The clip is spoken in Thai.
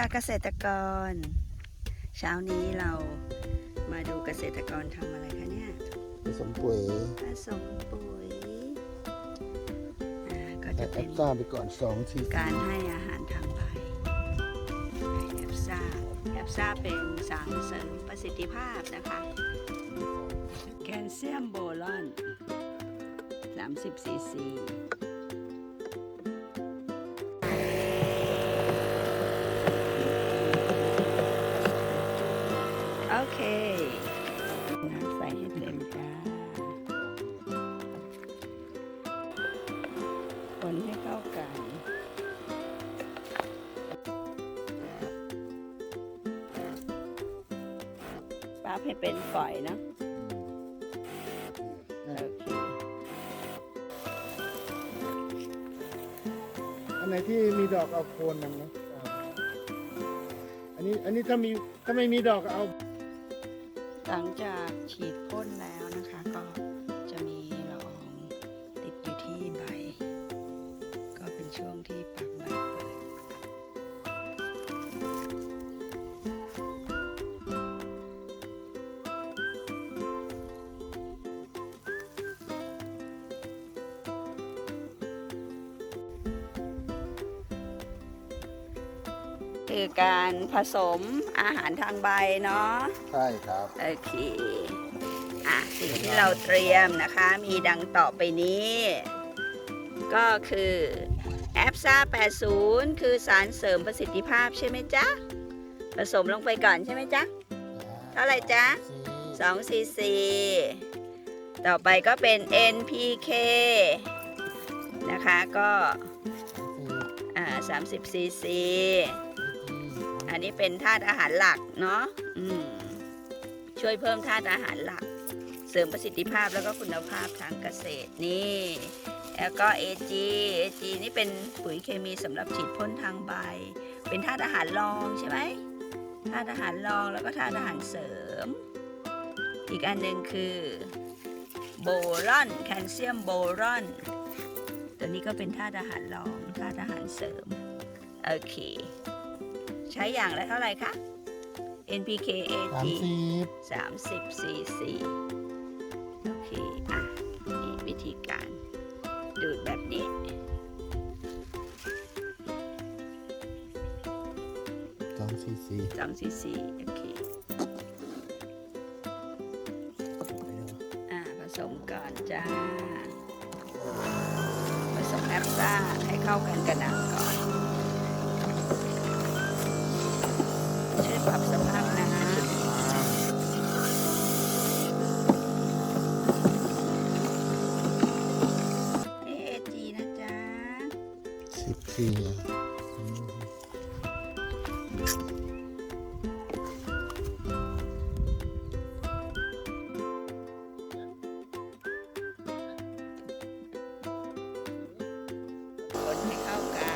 ค่ะเกษตรกร เช้านี้เรามาดูเกษตรกรทำอะไรคะเนี่ยผสมปุ๋ยผสมปุ๋ยอ่าก็แต่จะแอเป็นปซ่าไปก่อนสองทีการให้อาหารทางใบแอปซ่าแอปซ่าเป็นสารเสริมประสิทธิภาพนะคะ แคลเซียมโบรอน30ซีซี น้ำใส่ให้เต็มจ้าคนให้เข้ากันปาบให้เป็นฝอยนะอันไหนที่มีดอกเอาโคนมันนะอันนี้อันนี้ถ้ามีถ้าไม่มีดอกเอา หลังจากฉีดพ่นแล้วนะคะก็ คือการผสมอาหารทางใบเนาะใช่ครับ โอเคอะสิ่งที่เราเตรียมนะคะมีดังต่อไปนี้ ก็คือแอปซ่า80 คือสารเสริมประสิทธิภาพใช่ไหมจ๊ะ ผสมลงไปก่อนใช่ไหมจ๊ะ เท่าไหร่จ๊ะ2ซีซีต่อไปก็เป็น NPK นะคะก็อ่า30ซีซี อันนี้เป็นธาตุอาหารหลักเนาะช่วยเพิ่มธาตุอาหารหลัก เสริมประสิทธิภาพแล้วก็คุณภาพทางเกษตรนี่ แล้วก็ AG AG นี่เป็นปุ๋ยเคมีสำหรับฉีดพ่นทางใบ เป็นธาตุอาหารรองใช่ไหมธาตุอาหารรองแล้วก็ธาตุอาหารเสริม อีกอันหนึ่งคือโบรอนแคลเซียมโบรอนตัวนี้ก็เป็นธาตุอาหารรองธาตุอาหารเสริม โอเค ใช้อย่างละเท่าไหร่คะ NPK สาม AG สิบ30 cc โอเค อะ นี่วิธีการ ดูดแบบนี้ สองซีซี2 cc โอเค อ่า ผสมก่อนจ้า ผสมแอปซ่าให้เข้ากันกระน้ำก่อนิบสี่คนให้เข้ากัน